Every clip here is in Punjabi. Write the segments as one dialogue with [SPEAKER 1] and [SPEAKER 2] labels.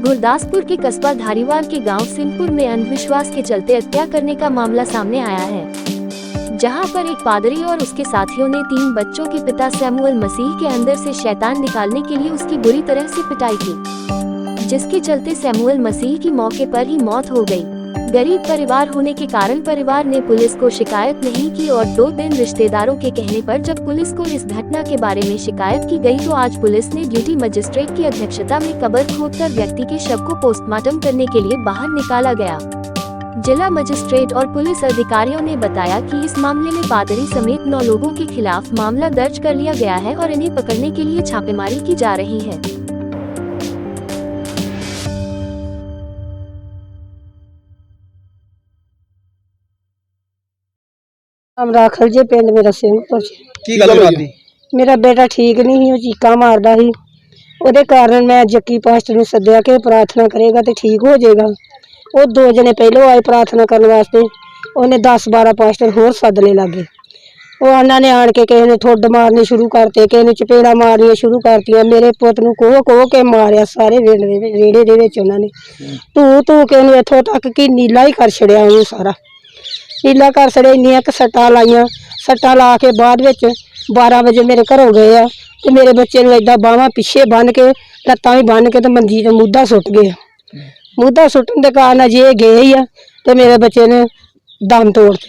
[SPEAKER 1] गुरदासपुर के कस्बा धारीवाल के गाँव सिंहपुर में अंधविश्वास के चलते हत्या करने का मामला सामने आया है। जहाँ पर एक पादरी और उसके साथियों ने तीन बच्चों के पिता सैमुअल मसीह के अंदर से शैतान निकालने के लिए उसकी बुरी तरह से पिटाई की, जिसके चलते सैमुअल मसीह की मौके पर ही मौत हो गई। गरीब परिवार होने के कारण परिवार ने पुलिस को शिकायत नहीं की और दो दिन रिश्तेदारों के कहने पर जब पुलिस को इस घटना के बारे में शिकायत की गई तो आज पुलिस ने ड्यूटी मजिस्ट्रेट की अध्यक्षता में कबर खोदकर व्यक्ति के शव को पोस्टमार्टम करने के लिए बाहर निकाला गया। जिला मजिस्ट्रेट और पुलिस अधिकारियों ने बताया कि इस मामले में पादरी समेत नौ लोगों के खिलाफ मामला दर्ज कर लिया गया है और इन्हें पकड़ने के लिए छापेमारी की जा रही है।
[SPEAKER 2] ਰਾਖਲ ਜੇ ਪਿੰਡ ਮੇਰਾ ਸਿੰਘਪੁਰ ਚ।
[SPEAKER 3] ਕੀ ਗੱਲ ਹੋਈ?
[SPEAKER 2] ਮੇਰਾ ਬੇਟਾ ਠੀਕ ਨਹੀਂ ਸੀ ਉਹ ਚੀਕਾਂ ਮਾਰਦਾ ਸੀ। ਉਹਦੇ ਕਾਰਨ ਮੈਂ ਜੱਕੀ ਪਾਸਟਰ ਨੂੰ ਸੱਦਿਆ ਕਿ ਪ੍ਰਾਰਥਨਾ ਕਰੇਗਾ ਤੇ ਠੀਕ ਹੋ ਜਾਏਗਾ। ਉਹ ਦੋ ਜਣੇ ਪਹਿਲੋਂ ਆਏ ਪ੍ਰਾਰਥਨਾ ਕਰਨ ਵਾਸਤੇ। ਉਹਨੇ 10 12 ਪਾਸਟਰ ਹੋਰ ਸੱਦ ਲਏ ਲਾਗੇ। ਉਹ ਉਹਨਾਂ ਨੇ ਆਣ ਕੇ ਕਿਸੇ ਨੇ ਠੁੱਡ ਮਾਰਨੇ ਸ਼ੁਰੂ ਕਰਤੇ ਕਿਸੇ ਨੇ ਚਪੇੜਾ ਮਾਰਨੀਆਂ ਸ਼ੁਰੂ ਕਰਤੀਆਂ। ਮੇਰੇ ਪੁੱਤ ਨੂੰ ਕੋਹ ਕੋਹ ਕੇ ਮਾਰਿਆ ਸਾਰੇ ਵੇੜ ਦੇ ਵਿੱਚ- ਵਿਹੜੇ ਦੇ ਵਿੱਚ ਉਹਨਾਂ ਨੇ। ਤੂੰ ਤੂੰ ਕੇ ਉਹਨੂੰ ਇੱਥੋਂ ਤੱਕ ਕਿ ਨੀਲਾ ਹੀ ਕਰ ਛੜਿਆ ਉਹਨੂੰ ਸਾਰਾ। ਪੀਲਾ ਘਰ ਸੜੇ ਇੰਨੀਆਂ ਕੁ ਸੱਟਾਂ ਲਾਈਆਂ। ਸੱਟਾਂ ਲਾ ਕੇ ਬਾਅਦ ਵਿੱਚ 12 ਵਜੇ ਮੇਰੇ ਘਰੋਂ ਗਏ ਆ ਤੇ ਮੇਰੇ ਬੱਚੇ ਨੂੰ ਏਦਾਂ ਬਾਹਾਂ ਪਿੱਛੇ ਬੰਨ ਕੇ, ਲੱਤਾਂ ਵੀ ਬੰਨ ਕੇ ਤੇ ਮੰਜੀ ਤੇ ਮੁੱਦਾ ਸੁੱਟ ਗਏ। ਮੁੱਦਾ ਸੁੱਟਣ ਦੇ ਕਾਰਨ ਅਜੇ ਇਹ ਗਏ ਹੀ ਆ ਤੇ ਮੇਰੇ ਬੱਚੇ ਨੇ ਦਮ ਤੋੜ ਦਿੱਤੇ।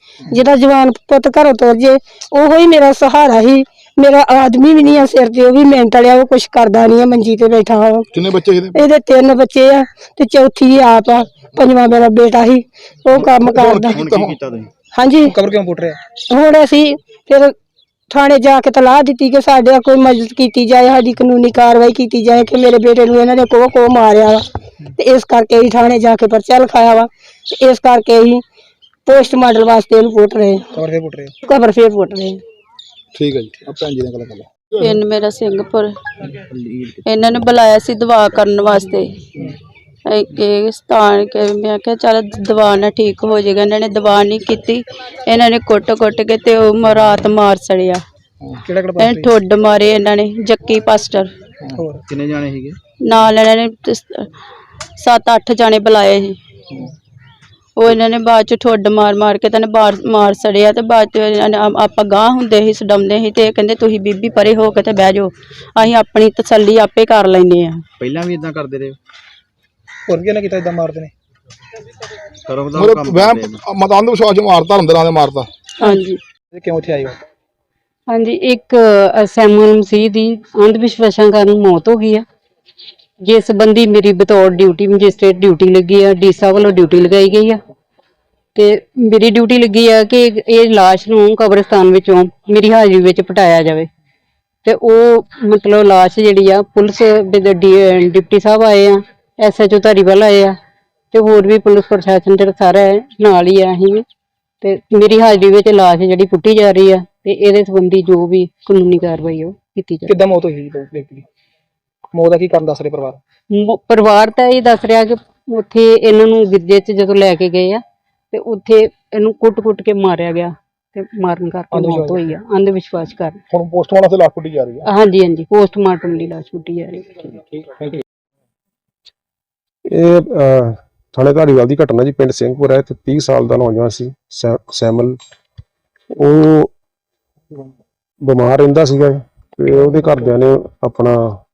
[SPEAKER 2] ਜਿਹਦਾ ਜਵਾਨ ਪੁੱਤ ਘਰੋਂ ਤੁਰ ਜੇ ਉਹੋ ਹੀ ਮੇਰਾ ਸਹਾਰਾ ਸੀ ਮੇਰਾ ਆਦਮੀ ਵੀ ਨਹੀਂ ਆ ਸਿਰ ਤੇ ਉਹ ਵੀ ਮਿਹਨਤ ਵਾਲਿਆ ਉਹ ਕੁਛ ਕਰਦਾ ਨਹੀਂ ਆ ਮੰਜੀ ਤੇ ਬੈਠਾ ਵਾ।
[SPEAKER 4] ਕਿੰਨੇ ਬੱਚੇ ਇਹਦੇ?
[SPEAKER 2] ਇਹਦੇ ਤਿੰਨ ਬੱਚੇ ਆ ਤੇ ਚੌਥੀ ਆਪ ਆ ਪੰਜਵਾਂ ਮੇਰਾ ਬੇਟਾ ਸੀ ਉਹ ਕੰਮ ਕਰਦਾ
[SPEAKER 5] ਹੁਣ ਕੀ ਕੀਤਾ ਤੁਸੀਂ?
[SPEAKER 2] ਹਾਂਜੀ।
[SPEAKER 3] ਕਬਰ ਕਿਉਂ ਪੁੱਟ ਰਿਹਾ?
[SPEAKER 2] ਹੁਣ ਅਸੀਂ ਫਿਰ ਥਾਣੇ ਜਾ ਕੇ ਤਲਾਹ ਦਿੱਤੀ ਕਿ ਸਾਡੇ ਕੋਈ ਮਦਦ ਕੀਤੀ ਜਾਏ ਸਾਡੀ ਕਾਨੂੰਨੀ ਕਾਰਵਾਈ ਕੀਤੀ ਜਾਏ ਕਿ ਮੇਰੇ ਬੇਟੇ ਨੂੰ ਇਹਨਾਂ ਨੇ ਕੋਹ ਕੋਹ ਮਾਰਿਆ ਵਾ। ਤੇ ਇਸ ਕਰਕੇ ਅਸੀਂ ਥਾਣੇ ਜਾ ਕੇ ਪਰਚਾ ਲਿਖਾਇਆ ਵਾ। ਤੇ ਇਸ ਕਰਕੇ ਅਸੀਂ ਪੋਸਟ ਮਾਡਲ ਵਾਸਤੇ ਇਹਨੂੰ ਪੁੱਟ ਰਹੇ। ਹਾਂ।
[SPEAKER 3] ਕਬਰ ਫੇਰ ਪੁੱਟ ਰਿਹਾ
[SPEAKER 2] ਕਬਰ ਫੇਰ ਪੁੱਟ ਰਹੇ। ਹਾਂ।
[SPEAKER 4] ਠੀਕ ਹੈ ਜੀ। ਆ ਭੈਣ ਜੀ ਨਾਲ ਗੱਲ ਕਰ ਲਓ।
[SPEAKER 6] ਪਿੰਡ ਮੇਰਾ ਸਿੰਘਪੁਰ ਇਹਨਾਂ ਨੇ ਬੁਲਾਇਆ ਸੀ ਦਵਾ ਕਰਨ ਵਾਸਤੇ। ਇਹ ਕਿ ਸਥਾਨ ਕੇ ਮੈਂ ਕਿਹਾ ਚੱਲ ਦਵਾ ਨਾਲ ਠੀਕ ਹੋ ਜਾਏਗਾ। ਇਹਨਾਂ ਨੇ ਦਵਾ ਨਹੀਂ ਕੀਤੀ। ਇਹਨਾਂ ਨੇ ਕੁੱਟ-ਕੁੱਟ ਕੇ ਤੇ ਉਹ ਮ- ਰਾਤ ਮਾਰ ਸੜਿਆ।
[SPEAKER 3] ਕਿਹੜਾ ਕਿਹੜਾ
[SPEAKER 6] ਇਹ ਠੁੱਡ ਮਾਰੇ ਇਹਨਾਂ ਨੇ ਜੱਕੀ ਪਾਸਟਰ।
[SPEAKER 3] ਹੋਰ?
[SPEAKER 5] ਕਿੰਨੇ ਜਾਣੇ ਸੀਗੇ?
[SPEAKER 6] ਨਾਲ ਇਹਨਾਂ ਨੇ 7-8 ਜਾਣੇ ਬੁਲਾਏ ਸੀ। ਉਹ ਇਹਨਾਂ ਨੇ ਬਾਅਦ ਚ ਠੁੱਡ ਮਾਰ ਮਾਰ ਕੇ ਤਾਂ ਮਾਰ ਮਾਰ ਸੜਿਆ ਤੇ ਬਾਅਦ ਚ ਇਹਨਾਂ ਨੇ ਆ- ਆਪਾਂ ਗਾਂ ਹੁੰਦੇ ਸੀ ਸਡਾਉਂਦੇ ਸੀ ਤੇ ਇਹ ਕਹਿੰਦੇ ਤੁਸੀਂ ਬੀਬੀ ਪਰੇ ਹੋ ਕੇ ਤੇ ਬਹਿ ਜਾਓ। ਅਸੀਂ ਆਪਣੀ ਤਸੱਲੀ ਆਪੇ ਕਰ ਲੈਨੇ ਆ
[SPEAKER 5] ਪਹਿਲਾਂ ਵੀ ਇਦਾਂ ਕਰਦੇ ਰਹੇ?
[SPEAKER 3] ਹੋਰ ਵੀ ਕਿਹਨੇ ਕੀਤਾ ਇਦਾਂ ਮਾਰਦੇ ਨੇ
[SPEAKER 5] ਕਰੋ ਦਾ ਕੰਮ
[SPEAKER 4] ਵਹਿਮ
[SPEAKER 5] ਕਰਦੇ ਨੇ।
[SPEAKER 4] ਮਤਾਂ ਵਿਸ਼ਵਾਸ ਮਾਰਤਾ ਅੰਦਰਾਂ ਦੇ ਮਾਰਤਾ।
[SPEAKER 6] ਹਾਂਜੀ।
[SPEAKER 3] ਇਹ ਕਿਉਂ ਇੱਥੇ ਆਏ ਹੋ?
[SPEAKER 7] ਹਾਂਜੀ ਇੱਕ ਅ, ਸੈਮੂਅਲ ਮਸੀਹ ਦੀ ਅੰਧ ਵਿਸ਼ਵਾਸਾਂ ਕਾਰਨ ਮੌਤ ਹੋ ਗਈ ਆ। ਜਿਸ ਸੰਬੰਧੀ ਮੇਰੀ ਬਤੌਰ ਡਿਊਟੀ ਮੈਜਿਸਟ੍ਰੇਟ ਡਿਊਟੀ ਲੱਗੀ ਆ, ਡੀਸਾ ਵੱਲੋਂ ਡਿਊਟੀ ਲਗਾਈ ਗਈ ਆ। ਤੇ ਮੇਰੀ ਡਿਊਟੀ ਲੱਗੀ ਆ ਕਿ ਇਹ ਲਾਸ਼ ਨੂੰ ਕਬਰਸਤਾਨ ਵਿੱਚੋਂ ਮੇਰੀ ਹਾਜ਼ਰੀ ਵਿੱਚ ਪਟਾਇਆ ਜਾਵੇ। ਤੇ ਉਹ ਮਤਲਬ ਲਾਸ਼ ਜਿਹੜੀ ਆ, ਪੁਲਿਸ ਦੇ ਡਿਪਟੀ ਸਾਹਿਬ ਆਏ ਆ ਐਸਐਚਓ ਧਾਰੀਵਾਲ ਆਏ ਆ, ਤੇ ਹੋਰ ਵੀ ਪੁਲਿਸ ਪ੍ਰਸ਼ਾਸਨ ਜਿਹੜਾ ਸਾਰਾ ਨਾਲ ਹੀ ਆ ਅਸੀਂ ਤੇ ਮੇਰੀ ਹਾਜ਼ਰੀ ਵਿੱਚ ਲਾਸ਼ ਜਿਹੜੀ ਪੁੱਟੀ ਜਾ ਰਹੀ ਆ, ਤੇ ਇਹਦੇ ਸੰਬੰਧੀ ਜੋ ਵੀ ਕਾਨੂੰਨੀ ਕਾਰਵਾਈ ਉਹ ਕੀਤੀ ਜਾਵੇ।
[SPEAKER 3] ਕਿੱਦਾਂ ਮੌਤ ਹੋਈ ਸੀ ਵਿਅਕਤੀ ਦੀ? ਮੌਤ ਦਾ ਕੀ ਕਾਰਨ ਦੱਸ ਰਹੇ ਪਰਿਵਾਰ?
[SPEAKER 7] ਮ- ਪਰਿਵਾਰ ਤਾਂ ਇਹ ਦੱਸ ਰਿਹਾ ਕਿ ਉੱਥੇ ਇਹਨਾਂ ਨੂੰ ਗਿਰਜੇ 'ਚ ਜਦੋਂ ਲੈ ਕੇ ਗਏ ਆ ਤੇ ਉੱਥੇ ਇਹਨੂੰ ਕੁੱਟ-ਕੁੱਟ ਕੇ ਮਾਰਿਆ ਗਿਆ ਤੇ ਮਾਰਨ ਕਰਕੇ ਮੌਤ ਹੋਈ ਆ ਅੰਧ ਵਿਸ਼ਵਾਸ ਕਾਰਨ।
[SPEAKER 4] ਹੁਣ ਪੋਸਟਮਾਰਟਮ ਤੇ ਲਾਸ਼ ਪੁੱਟੀ ਜਾ ਰਹੀ ਹੈ
[SPEAKER 7] ਹਾਂਜੀ ਹਾਂਜੀ ਪੋਸਟਮਾਰਟਮ ਦੀ ਲਾਸ਼ ਪੁੱਟੀ ਜਾ ਰਹੀ ਹੈ
[SPEAKER 8] ਇਹ ਅਹ, ਥਾਣੇ ਧਾਰੀਵਾਲ ਦੀ ਘਟਨਾ ਜੀ ਪਿੰਡ ਸਿੰਘਪੁਰ ਹੈ ਤੇ 30 ਸਾਲ ਦਾ ਨੌਜਵਾਨ ਸੀ ਸੈ- ਸੈਮਲ। ਉਹ ਬਿਮਾਰ ਰਹਿੰਦਾ ਸੀਗਾ ਤੇ ਉਹਦੇ ਘਰਦਿਆਂ ਨੇ ਆਪਣਾ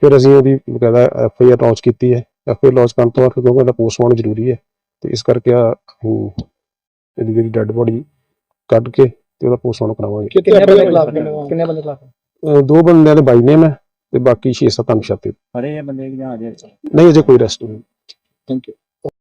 [SPEAKER 8] ਫਿਰ ਅਸੀਂ ਉਹਦੀ ਬਕਾਇਦਾ ਐਫ ਆਈ ਆਰ ਲਾਂਚ ਕੀਤੀ ਹੈ। ਐਫ ਆਈ ਆਰ ਲਾਂਚ ਕਰਨ ਤੋਂ ਬਾਅਦ ਕਿਉਂਕਿ ਪੋਸਟਮਾਰਟਮ ਜ਼ਰੂਰੀ ਹੈ ਤੇ ਇਸ ਕਰਕੇ ਆ ਇਹਦੀ ਜਿਹੜੀ ਡੈੱਡ ਬੋਡੀ ਕੱਢ ਕੇ ਤੇ ਉਹਦਾ ਪੋਸਟਮਾਰਟਮ ਕਰਾਵਾਂਗੇ।
[SPEAKER 3] ਕਿੰਨੇ ਬੰਦੇ ਖਿਲਾਫ
[SPEAKER 4] ਕਿੰਨੇ
[SPEAKER 3] ਬੰਦੇ ਖਿਲਾਫ
[SPEAKER 8] ਦੋ ਬੰਦਿਆਂ ਦੇ ਬਾਈ ਨੇਮ ਹੈ ਤੇ ਬਾਕੀ 6-7 ਅਨਸ਼ਾਤੇ
[SPEAKER 5] ਹਰੇ ਬੰਦੇ ਜਾਂ ਅਜੇ
[SPEAKER 8] ਨਹੀਂ ਅਜੇ ਕੋਈ ਰੈਸਟ ਨਹੀਂ।
[SPEAKER 4] Thank you